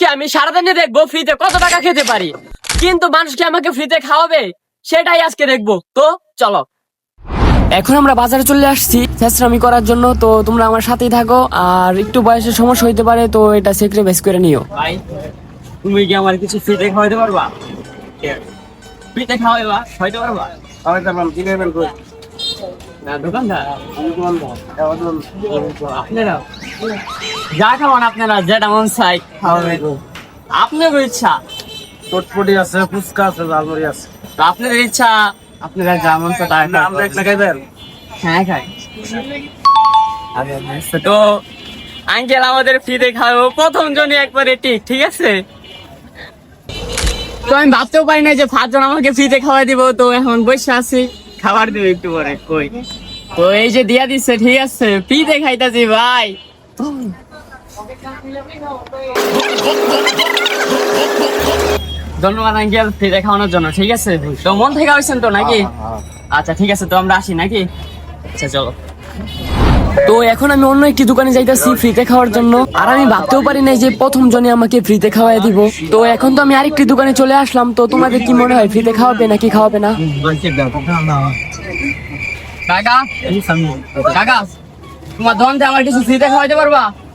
মানুষকে আমি সারাদিনে দেখব ফ্রিতে কত টাকা খেতে পারি? কিন্তু মানুষকে আমাকে ফ্রিতে খাওয়াবে? সেটাই আজকে দেখব। তো চলো। এখন আমরা বাজারে চলে আসছি চেষ্টামি করার জন্য। তো তোমরা আমার সাথেই থাকো। আর একটু বয়সের সমস্যা হইতে পারে তো এটা সেক্রে সেক্রিফাইস করে নিও। ভাই তুমি কি আমার কিছু ফ্রিতে খাওয়াইতে পারবা? ফ্রিতে খাওয়াইবা? খাওয়াইতে পারবা? খাওয়াইতে পারলাম কি নেবেন কই? না দোকানদার। কোন আপনারা যা খাওয়ান আপনারা যেটা মন চাই খাওয়াবে আপনার ইচ্ছা? চটপটি আছে ফুচকা আছে ঝালমুড়ি আছে। তো আপনাদের ইচ্ছা আপনারা যা মন চায় তাই আমরা একটা খাইবেন? হ্যাঁ খাই। তো আঙ্কেল আমাদের ফ্রিতে খাওয়াবো প্রথম জনই একবারে ঠিক ঠিক আছে? তো আমি ভাবতেও পারি না যে পাঁচজন আমাকে ফ্রিতে খাওয়াই দিব তো এখন বসে আছি। খাবার দিব একটু পরে কই? তো এই যে দিয়া দিচ্ছে ঠিক আছে ফ্রিতে খাইতাছি ভাই। ধন্যবাদ আঙ্কেল ফ্রিতে খাওয়ানোর জন্য ঠিক আছে? তো মন থেকে হয়েছেন তো নাকি? আচ্ছা ঠিক আছে তো আমরা আসি নাকি? আচ্ছা চলো। তো এখন আমি অন্য একটি দোকানে যাইতেছি ফ্রিতে খাওয়ার জন্য। আর আমি ভাবতেও পারি নাই যে প্রথম জনে আমাকে ফ্রিতে খাওয়াই দিব। তো এখন তো আমি আরেকটি দোকানে চলে আসলাম। তো তোমাদের কি মনে হয় ফ্রিতে খাওয়াবে নাকি খাওয়াবে না? কাকা কাকা তোমার দোকানতে আমার কিছু ফ্রিতে খাওয়াইতে পারবা?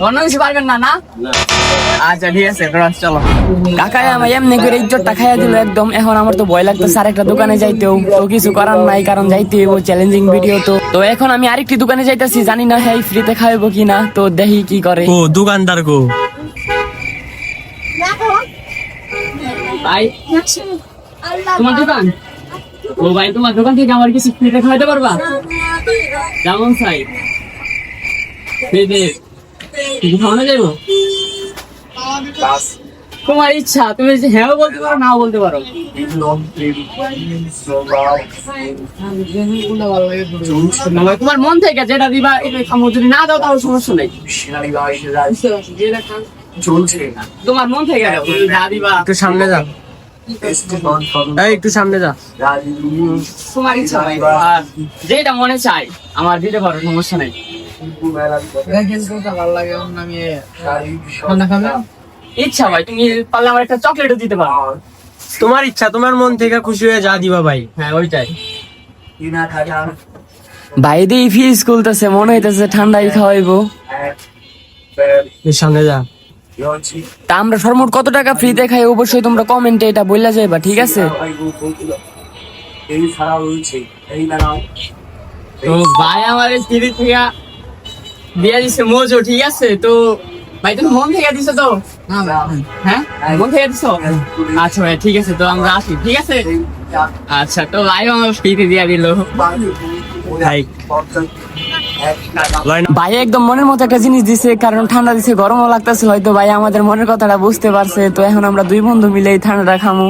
অন্য পারবেন না না আচ্ছা ঠিক আছে চলো কাকা আমার এমনি করে ইজ্জতটা খাইয়া দিল একদম এখন আমার তো ভয় লাগতেছে আর একটা দোকানে যাইতেও তো কিছু করার নাই কারণ যাইতে হইব চ্যালেঞ্জিং ভিডিও তো তো এখন আমি আরেকটি দোকানে যাইতেছি জানি না হ্যাঁ ফ্রিতে খাওয়াবো কিনা তো দেখি কি করে ও দোকানদার গো ভাই তোমার দোকান ও ভাই তোমার দোকান থেকে আমার কিছু ফ্রিতে পারবা যেমন চাই ফ্রিতে খাওয়ানো যাব তোমার ইচ্ছা তুমি হ্যাঁ বলতে পারো নাও বলতে পারো। তোমার মন থেকে যেটা দিবা যদি না দাও তাহলে সমস্যা নেই। তোমার মন থেকে যা দিবা। একটু সামনে যা একটু সামনে যা তোমার ইচ্ছা যেটা মনে চাই আমার দিতে পারো সমস্যা নেই। ইচ্ছা ভাই তুমি পারলে আমার একটা চকলেটও দিতে পারো। তোমার ইচ্ছা তোমার মন থেকে খুশি হয়ে যা দিবা ভাই। হ্যাঁ ওইটাই। বাইরে ফিস খুলতেছে মনে হইতেছে ঠান্ডাই খাওয়াইবো। এর সামনে যা। তা আমরা সর্বমোট কত টাকা ফ্রিতে খাই অবশ্যই তোমরা কমেন্টে এটা বললা যাইবা ঠিক আছে? তো ভাই আমার স্ত্রী থেকে দিয়ে দিছে মোজো ঠিক আছে? তো ভাই তুমি মন থেকে দিছো তো? হ্যাঁ? মন থেকে দিছো? আচ্ছা ভাই ঠিক আছে তো আমরা আসি ঠিক আছে? আচ্ছা তো ভাই আমার ফ্রিতে দিয়ে দিল। ভাই। ভাই একদম মনের মতো একটা জিনিস দিছে কারণ ঠান্ডা দিছে গরমও লাগতেছে হয়তো ভাই আমাদের মনের কথাটা বুঝতে পারছে তো এখন আমরা দুই বন্ধু মিলে এই ঠান্ডাটা খামু।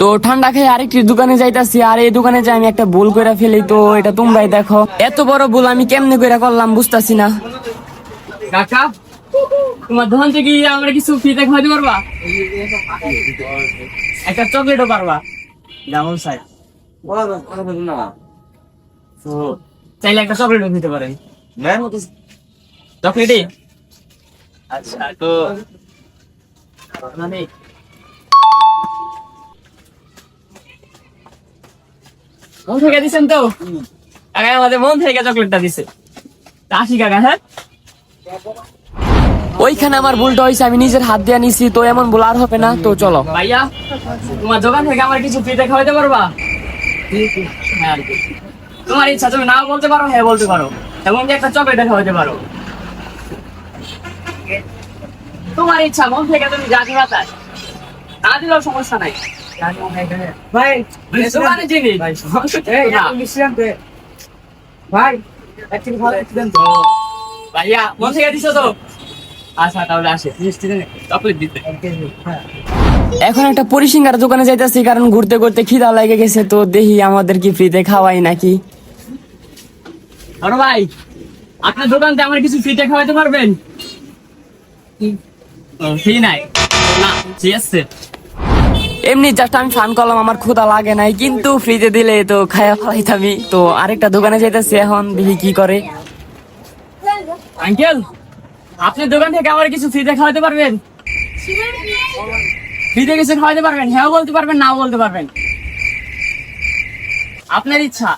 তো ঠান্ডা খেয়ে আরেকটি দোকানে যাইতাছি আর এই দোকানে যাই আমি একটা ভুল করে ফেলি তো এটা তোমরাই দেখো। এত বড় ভুল আমি কেমনে করে করলাম বুঝতাছি না। কাকা তোমার দোকান থেকে আমরা কিছু ফ্রিতে খাওয়াতে পারবা? একটা চকলেটও পারবা। যেমন চাই তো চাইলে একটা চকলেটও দিতে পারেন। চকলেটই আচ্ছা তো মানে মন থেকে দিছেন তো? কাকা আমাদের মন থেকে চকলেটটা দিছে। আসি কাকা হ্যাঁ? ওইখানে আমার ভুলটা হয়েছে আমি নিজের হাত দিয়ে নিছি তো এমন ভুল আর হবে না। তো চলো। ভাইয়া তোমার দোকান থেকে আমার কিছু ফ্রিতে খাওয়াতে পারবা? হ্যাঁ আর কি। তোমার ইচ্ছা তুমি নাও বলতে পারো হ্যাঁ বলতে পারো। এবং একটা চকলেট খাওয়াতে পারো। তোমার ইচ্ছা মন থেকে তুমি যা দিবা তাই। না দিলেও সমস্যা নাই। ভাই দোকানে জিনিস। না। ভাই একটু ভালো দেন তো। ভাইয়া মন থেকে দিছো তো? আচ্ছা তাহলে আসে। চকলেট দিতে। এখন একটা পরিসিঙ্গার দোকানে যাইতাছি কারণ ঘুরতে ঘুরতে খিদা লেগে গেছে তো দেখি আমাদের কি ফ্রিতে খাওয়াই নাকি। ভাই আপনার দোকানতে আমার কিছু ফ্রিতে খাওয়াতে পারবেন? ফ্রি নাই। না ঠিক আছে। এমনি জাস্ট আমি ফান করলাম আমার ক্ষুধা লাগে নাই কিন্তু ফ্রিজে দিলে তো খায়া ফেলাইতামি তো আরেকটা দোকানে যাইতেছি এখন দেখি কি করে। আঙ্কেল আপনি দোকান থেকে আমার কিছু ফ্রিতে খাওয়াতে পারবেন? ফ্রিতে কিছু খাওয়াতে পারবেন হ্যাঁ বলতে পারবেন নাও বলতে পারবেন। আপনার ইচ্ছা।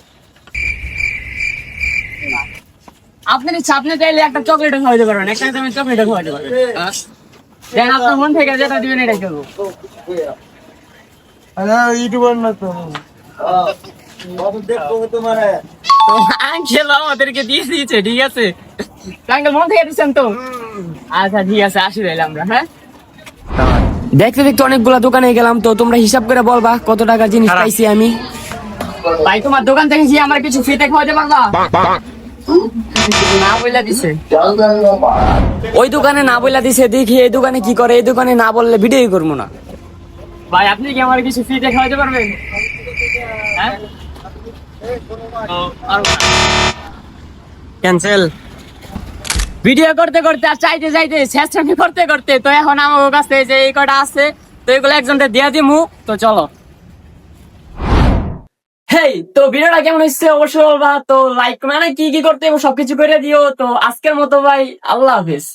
আপনার ইচ্ছা আপনি চাইলে একটা চকলেট খাওয়াতে পারবেন একটা দামে চকলেটও খাওয়াতে পারবেন। দেন আপনার মন থেকে যেটা দিবেন এটাই করব ইউটিউবার না তো। তো আঙ্কেল আমাদেরকে দিয়ে দিয়েছে ঠিক আছে? আঙ্কেল মন থেকে দিচ্ছেন তো? আচ্ছা ঠিক আছে আসি রইলাম আমরা হ্যাঁ? দেখতে দেখতে অনেকগুলা দোকানে গেলাম তো তোমরা হিসাব করে বলবা কত টাকা জিনিস পাইছি আমি। ভাই তোমার দোকান থেকে কি আমার কিছু ফ্রিতে খাওয়াতে পারবা? না বইলা দিছে। ওই দোকানে না বইলা দিছে দেখি এই দোকানে কি করে এই দোকানে না বললে ভিডিওই করব না। ভাই আপনি কি আমার কিছু ফ্রিতে খাওয়াতে পারবেন? হ্যাঁ? ক্যান্সেল ভিডিও করতে করতে আর চাইতে চাইতে করতে করতে তো এখন আমার কাছে যে এই কটা আছে তো এগুলো একজনকে দিয়া দিমু তো চলো। হেই তো ভিডিওটা কেমন হচ্ছে অবশ্যই বলবা তো লাইক মানে কি কি করতে সবকিছু করে দিও তো আজকের মতো ভাই আল্লাহ হাফেজ।